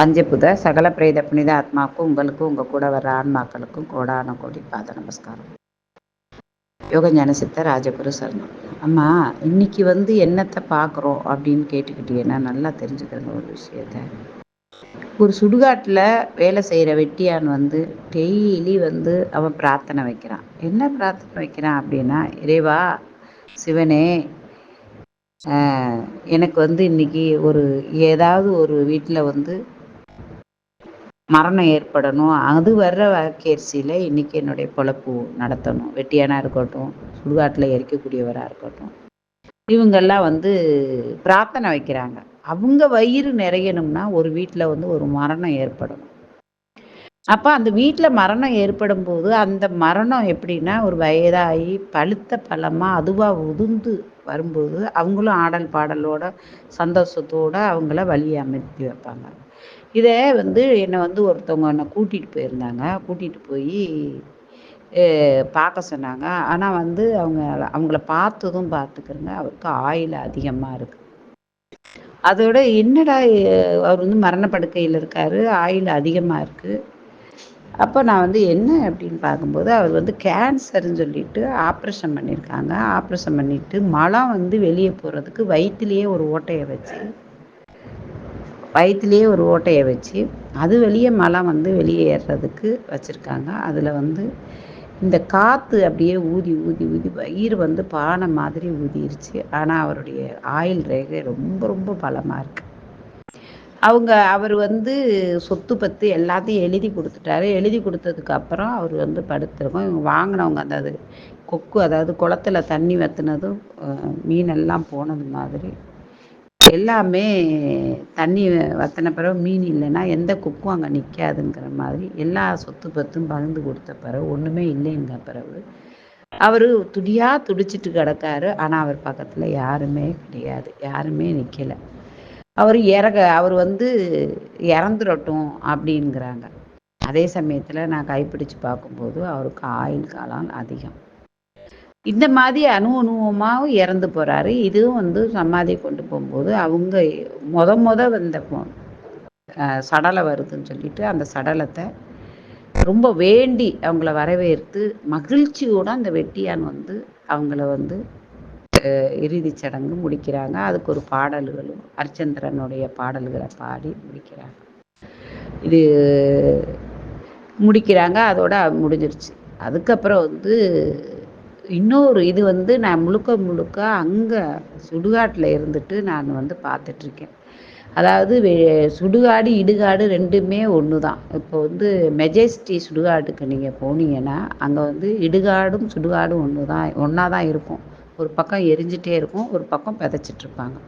பஞ்சபுத சகல பிரேத புனித ஆத்மாவுக்கும் உங்களுக்கும் உங்கள் கூட வர்ற ஆன்மாக்களுக்கும் கோடான கோடி பாத நமஸ்காரம். யோக ஞானசித்த ராஜகுரு சரணம். அம்மா இன்னைக்கு வந்து என்னத்தை பார்க்குறோம் அப்படின்னு கேட்டுக்கிட்டீங்கன்னா நல்லா தெரிஞ்சுக்கிறேங்க ஒரு விஷயத்த. ஒரு சுடுகாட்டில் வேலை செய்கிற வெட்டியான் வந்து டெய்லி வந்து அவன் பிரார்த்தனை வைக்கிறான். என்ன பிரார்த்தனை வைக்கிறான் அப்படின்னா இறைவா சிவனே எனக்கு வந்து இன்னைக்கு ஒரு ஏதாவது ஒரு வீட்டில் வந்து மரணம் ஏற்படணும். அது வர்ற வாக்கரிசியில் இன்றைக்கி என்னுடைய பொழப்பு நடத்தணும். வெட்டியானாக இருக்கட்டும் சுடுகாட்டில் எரிக்கக்கூடியவராக இருக்கட்டும். இவங்கெல்லாம் வந்து பிரார்த்தனை வைக்கிறாங்க. அவங்க வயிறு நிறையணும்னா ஒரு வீட்டில் வந்து ஒரு மரணம் ஏற்படணும். அப்போ அந்த வீட்டில் மரணம் ஏற்படும் போது அந்த மரணம் எப்படின்னா ஒரு வயதாகி பழுத்த பழமாக அதுவாக உதுந்து வரும்போது அவங்களும் ஆடல் பாடலோட சந்தோஷத்தோடு அவங்கள வழி அமைத்து வைப்பாங்க. இதை வந்து என்னை வந்து ஒருத்தவங்க என்னை கூட்டிகிட்டு போயிருந்தாங்க. கூட்டிகிட்டு போய் பார்க்க சொன்னாங்க. ஆனால் வந்து அவங்க அவங்கள பார்த்ததும் பார்த்துக்கிறங்க அவருக்கு ஆயில் அதிகமாக இருக்குது அதோட என்னடா அவர் வந்து மரணப்படுக்கையில் இருக்கார் ஆயில் அதிகமாக இருக்குது அப்போ நான் வந்து என்ன அப்படின்னு பார்க்கும்போது அவர் வந்து கேன்சர்னு சொல்லிட்டு ஆப்ரேஷன் பண்ணியிருக்காங்க. ஆப்ரேஷன் பண்ணிட்டு மலம் வந்து வெளியே போகிறதுக்கு வயிற்றுலேயே ஒரு ஓட்டையை வச்சு வயிற்றுலேயே ஒரு ஓட்டையை வச்சு அது வெளியே மலம் வந்து வெளியேறதுக்கு வச்சுருக்காங்க. அதில் வந்து இந்த காற்று அப்படியே ஊதி ஊதி ஊதி வயிறு வந்து பானை மாதிரி ஊதிருச்சு. ஆனால் அவருடைய ஆயில் ரேகை ரொம்ப ரொம்ப பலமாக இருக்குது அவங்க அவர் வந்து சொத்து பத்து எல்லாத்தையும் எழுதி கொடுத்துட்டாரு. எழுதி கொடுத்ததுக்கு அப்புறம் அவர் வந்து படுத்துருக்கோம். இவங்க வாங்கினவங்க அந்த அது கொக்கு அதாவது குளத்துல தண்ணி வத்துனதும் மீனெல்லாம் போனது மாதிரி எல்லாமே தண்ணி வத்தின பிறகு மீன் இல்லைன்னா எந்த குக்கும் அங்கே நிற்காதுங்கிற மாதிரி எல்லா சொத்து பத்தும் பகிர்ந்து கொடுத்த பிறகு ஒன்றுமே இல்லைங்கிற பிறகு அவர் துடியாக துடிச்சிட்டு கிடக்காரு. ஆனால் அவர் பக்கத்தில் யாருமே கிடையாது. யாருமே நிற்கலை அவர் இறக அவர் வந்து இறந்துடட்டும் அப்படிங்கிறாங்க. அதே சமயத்தில் நான் கைப்பிடிச்சு பார்க்கும்போது அவருக்கு ஆயுள் காலம் அதிகம். இந்த மாதிரி அணு அணுவமாகவும் இறந்து போகிறாரு இதுவும் வந்து சமாதி கொண்டு போகும்போது அவங்க மொத மொத வந்த சடலை வருதுன்னு சொல்லிட்டு அந்த சடலத்தை ரொம்ப வேண்டி அவங்கள வரவேற்று மகிழ்ச்சியோடு அந்த வெட்டியான் வந்து அவங்கள வந்து இறுதி சடங்கு முடிக்கிறாங்க. அதுக்கு ஒரு பாடல்களும் அர்ச்சந்திரனுடைய பாடல்களை பாடி முடிக்கிறாங்க. இது முடிக்கிறாங்க. அதோட முடிஞ்சிருச்சு. அதுக்கப்புறம் வந்து இன்னொரு இது வந்து நான் முழுக்க முழுக்க அங்கே சுடுகாட்டில் இருந்துட்டு நான் வந்து பார்த்துட்ருக்கேன். அதாவது சுடுகாடு இடுகாடு ரெண்டுமே ஒன்று தான் இப்போ வந்து மெஜஸ்டி சுடுகாட்டுக்கு நீங்கள் போனீங்கன்னா அங்கே வந்து இடுகாடும் சுடுகாடும் ஒன்று தான் ஒன்றா தான் இருக்கும். ஒரு பக்கம் எரிஞ்சிட்டே இருக்கும் ஒரு பக்கம் விதைச்சிட்ருப்பாங்க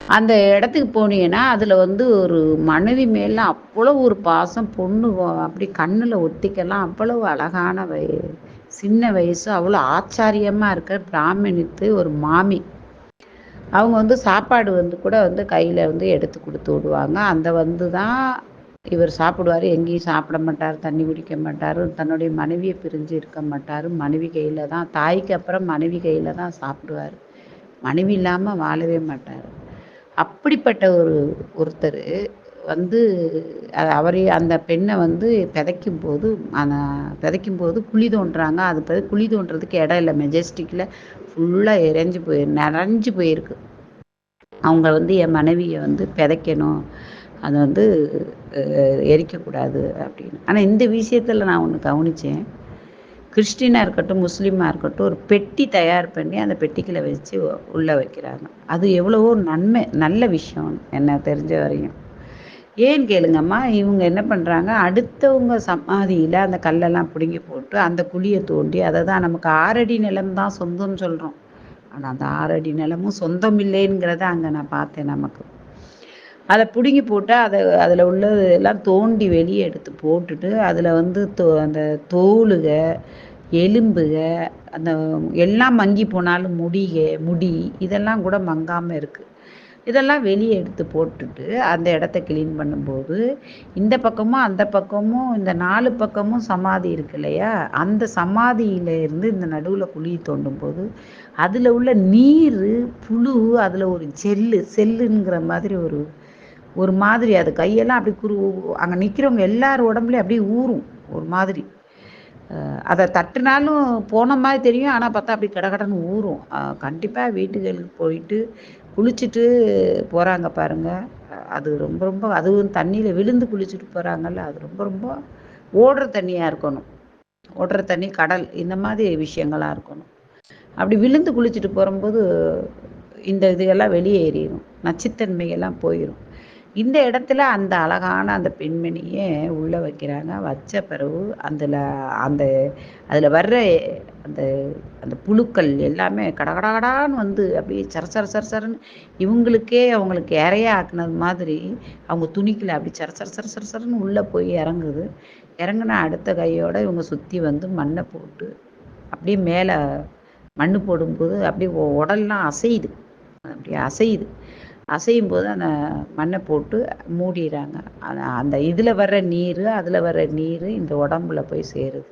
அந்த இடத்துக்கு போனீங்கன்னா அதில் வந்து ஒரு மனைவி மேலாம் அவ்வளோ ஒரு பாசம் பொண்ணு அப்படி கண்ணில் ஒத்திக்கலாம். அவ்வளவு அழகான சின்ன வயசு அவ்வளோ ஆச்சாரியமாக இருக்க பிராமணித்து ஒரு மாமி. அவங்க வந்து சாப்பாடு வந்து கூட வந்து கையில் வந்து எடுத்து கொடுத்து விடுவாங்க. அந்த வந்து தான் இவர் சாப்பிடுவார். எங்கேயும் சாப்பிட மாட்டார் தண்ணி குடிக்க மாட்டார். தன்னுடைய மனைவியை பிரிஞ்சு இருக்க மாட்டார். மனைவி கையில் தான் தாய்க்கு அப்புறம் மனைவி கையில் தான் சாப்பிடுவார். மனைவி இல்லாமல் வாழவே மாட்டார். அப்படிப்பட்ட ஒரு ஒருத்தர் வந்து அவரை அந்த பெண்ணை வந்து பிதைக்கும் போது அந்த பிதைக்கும் போது குழி தோன்றாங்க. அது குழி தோன்றதுக்கு இடம் இல்லை. மெஜஸ்டிக்கில் ஃபுல்லாக எரிஞ்சு போய் நிறைஞ்சு போயிருக்கு. அவங்க வந்து என் மனைவியை வந்து பிதைக்கணும். அதை வந்து எரிக்கக்கூடாது அப்படின்னு. ஆனால் இந்த விஷயத்தில் நான் ஒன்று கவனித்தேன் கிறிஸ்டினாக இருக்கட்டும் முஸ்லீமாக இருக்கட்டும் ஒரு பெட்டி தயார் பண்ணி அந்த பெட்டிக்குள்ளே வச்சு உள்ளே வைக்கிறாங்க. அது எவ்வளவோ நன்மை நல்ல விஷயம். என்ன தெரிஞ்ச வரையும். ஏன்னு கேளுங்கம்மா? இவங்க என்ன பண்ணுறாங்க அடுத்தவங்க சமாதியில் அந்த கல்லெல்லாம் பிடுங்கி போட்டு அந்த குழியை தோண்டி அதை தான் நமக்கு ஆறடி நிலம் தான் சொந்தம்னு சொல்கிறோம் ஆனால் அந்த ஆறடி நிலமும் சொந்தம் இல்லைங்கிறத அங்கே நான் பார்த்தேன் நமக்கு. அதை பிடுங்கி போட்டு அதை அதில் உள்ளது எல்லாம் தோண்டி வெளியே எடுத்து போட்டுட்டு அதில் வந்து தோ அந்த தோலுக எலும்புக அந்த எல்லாம் மங்கி போனாலும் முடிக முடி இதெல்லாம் கூட மங்காமல் இருக்குது இதெல்லாம் வெளியே எடுத்து போட்டுட்டு அந்த இடத்த க்ளீன் பண்ணும்போது இந்த பக்கமும் அந்த பக்கமும் இந்த நாலு பக்கமும் சமாதி இருக்கு இல்லையா? அந்த சமாதியில இருந்து இந்த நடுவில் குழி தோண்டும் போது அதில் உள்ள நீர் புழு அதில் ஒரு செல்லு செல்லுங்கிற மாதிரி ஒரு ஒரு மாதிரி அது கையெல்லாம் அப்படி குரு அங்கே நிற்கிறவங்க எல்லார் உடம்புலையும் அப்படியே ஊறும் ஒரு மாதிரி. அதை தட்டுனாலும் போன மாதிரி தெரியும் ஆனால் பார்த்தா அப்படி கடகடன்னு ஊறும். கண்டிப்பாக வீட்டுகளுக்கு போயிட்டு குளிச்சுட்டு போகிறாங்க பாருங்கள் அது ரொம்ப ரொம்ப அதுவும் தண்ணியில் விழுந்து குளிச்சுட்டு போகிறாங்கல்ல அது ரொம்ப ரொம்ப ஓடுற தண்ணியாக இருக்கணும். ஓடுற தண்ணி கடல் இந்த மாதிரி விஷயங்களாக இருக்கணும். அப்படி விழுந்து குளிச்சுட்டு போகும்போது இந்த இதுகெல்லாம் வெளியேறிடும் நச்சுத்தன்மையெல்லாம் போயிடும் இந்த இடத்துல அந்த அழகான அந்த பெண்மணியை உள்ளே வைக்கிறாங்க. வச்ச பிறகு அதில் அந்த அதில் வர்ற அந்த அந்த புழுக்கள் எல்லாமே கடகடகடான்னு வந்து அப்படியே சர சர சர சரன்னு இவங்களுக்கே அவங்களுக்கு இறைய ஆக்குனது மாதிரி அவங்க துணிக்கில் அப்படி சர சர சர சர சரன்னு உள்ளே போய் இறங்குது. இறங்குனா அடுத்த கையோட இவங்க சுற்றி வந்து மண்ணை போட்டு அப்படியே மேலே மண் போடும்போது அப்படியே உடல்லாம் அசையுது. அப்படியே அசையுது. அசையும் போது அந்த மண்ணை போட்டு மூடிடுறாங்க. அந்த இதில் வர்ற நீர் அதில் வர்ற நீர் இந்த உடம்புல போய் சேருது.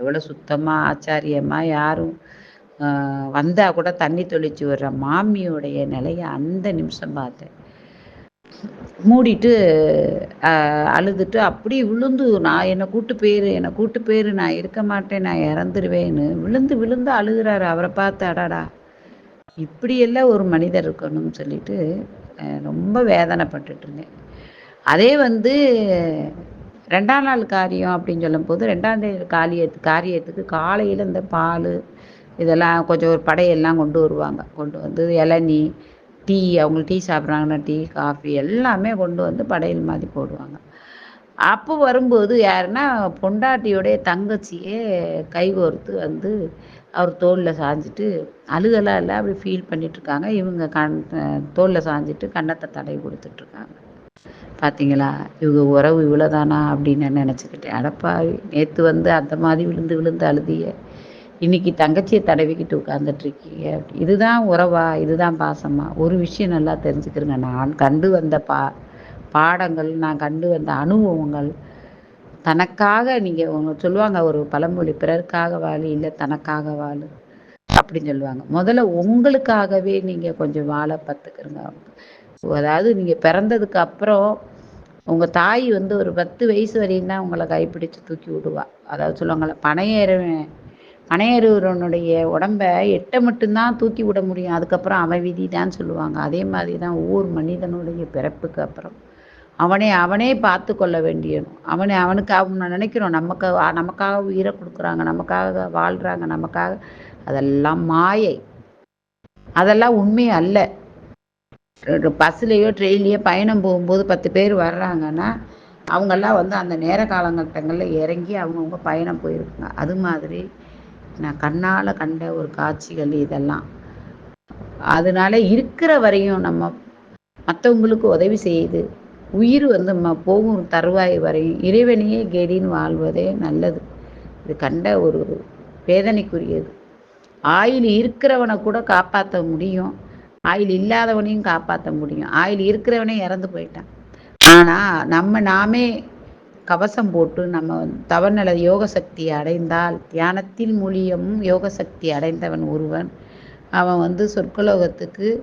எவ்வளோ சுத்தமாக ஆச்சாரியமாக யாரும் வந்தால் கூட தண்ணி தொளிச்சு வர்ற மாமியோடைய நிலையை அந்த நிமிஷம் பார்த்தேன். மூடிட்டு அழுதுட்டு அப்படி விழுந்து நான் என்னை கூட்டு போயிரு என்னை கூட்டு போயிரு நான் இருக்க மாட்டேன் நான் இறந்துருவேன்னு விழுந்து விழுந்து அழுகிறாரு. அவரை பார்த்து அடாடா இப்படியெல்லாம் ஒரு மனிதர் இருக்கணும்னு சொல்லிட்டு ரொம்ப வேதனைப்பட்டுட்டு இருந்தேன் அதே வந்து ரெண்டாம் நாள் காரியம் அப்படின்னு சொல்லும்போது ரெண்டாம் தேதி காலியத்து காரியத்துக்கு காலையில் இந்த பால் இதெல்லாம் கொஞ்சம் ஒரு படையெல்லாம் கொண்டு வருவாங்க. கொண்டு வந்து இளநீ டீ அவங்க டீ சாப்பிட்றாங்கன்னா டீ காஃபி எல்லாமே கொண்டு வந்து படையல் மாதிரி போடுவாங்க. அப்போ வரும்போது யாருன்னா பொண்டாட்டியோடைய தங்கச்சியே கைகோர்த்து வந்து அவர் தோளில் சாஞ்சிட்டு அழுகலாம் இல்லை அப்படி ஃபீல் பண்ணிகிட்ருக்காங்க இவங்க கண் தோளில் சாஞ்சிட்டு கன்னத்தை தடவி கொடுத்துட்ருக்காங்க. பார்த்தீங்களா இவங்க உறவு இவ்வளோதானா அப்படின்னு நான் நினச்சிக்கிட்டேன். அடப்பாவி நேற்று வந்து அந்த மாதிரி விழுந்து விழுந்து அழுதிய இன்னைக்கு தங்கச்சியை தடவிக்கிட்டு உட்காந்துட்ருக்கீங்க இதுதான் உறவா? இதுதான் பாசமா? ஒரு விஷயம் நல்லா தெரிஞ்சுக்கிறேங்க. நான் கண்டு வந்த பா பாடங்கள் நான் கண்டு வந்த அனுபவங்கள் தனக்காக நீங்கள் உங்க சொல்லுவாங்க ஒரு பழமொழி பிறருக்காக வாழு இல்லை தனக்காக வாழு அப்படின்னு சொல்லுவாங்க. முதல்ல உங்களுக்காகவே நீங்கள் கொஞ்சம் வாழ பார்த்துக்கிறங்க அதாவது நீங்கள் பிறந்ததுக்கு அப்புறம் உங்கள் தாய் வந்து ஒரு பத்து வயசு வரையும் தான் உங்களை கைப்பிடிச்சு தூக்கி விடுவா. அதாவது சொல்லுவாங்கள பனையேறுவன் பனையேறுவனுடைய உடம்ப எட்டை மட்டும்தான் தூக்கி விட முடியும். அதுக்கப்புறம் அவன் விதி தான் சொல்லுவாங்க. அதே மாதிரி தான் ஒவ்வொரு மனிதனுடைய பிறப்புக்கு அப்புறம். அவனை அவனே பார்த்து கொள்ள வேண்டியணும் அவனை அவனுக்கு அவன் நினைக்கிறோம். நமக்கு நமக்காக உயிரை கொடுக்குறாங்க நமக்காக வாழ்கிறாங்க நமக்காக. அதெல்லாம் மாயை. அதெல்லாம் உண்மை அல்ல. பஸ்லேயோ ட்ரெயின்லேயோ பயணம் போகும்போது பத்து பேர் வர்றாங்கன்னா அவங்கெல்லாம் வந்து அந்த நேர காலங்கட்டங்களில் இறங்கி அவங்கவுங்க பயணம் போயிருக்காங்க. அது மாதிரி நான் கண்ணால் கண்ட ஒரு காட்சிகள் இதெல்லாம். அதனால இருக்கிற வரையும் நம்ம மற்றவங்களுக்கு உதவி செய்யுது உயிர் வந்து ம போகும் தருவாய் வரையும் இறைவனையே கெடின்னு வாழ்வதே நல்லது. இது கண்ட ஒரு வேதனைக்குரியது. ஆயில் இருக்கிறவனை கூட காப்பாற்ற முடியும். ஆயில் இல்லாதவனையும் காப்பாற்ற முடியும். ஆயில் இருக்கிறவனே இறந்து போயிட்டான். ஆனால் நம்ம நாமே கவசம் போட்டு நம்ம தவநல யோக சக்தி அடைந்தால் தியானத்தின் மூலியமும் யோக சக்தி அடைந்தவன் ஒருவன். அவன் வந்து சொற்கலோகத்துக்கு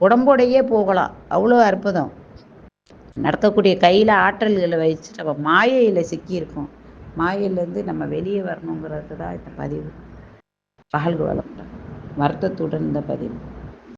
உடம்போடையே போகலாம். அவ்வளோ அற்புதம். நடத்தக்கூடிய கையில் ஆற்றல்களை வச்சு நம்ம மாயையில் சிக்கியிருக்கோம். மாயையிலேருந்து நம்ம வெளியே வரணுங்கிறது தான் இந்த பதிவு. பகல்கு வளம் வருத்தத்துடன் இந்த பதிவு.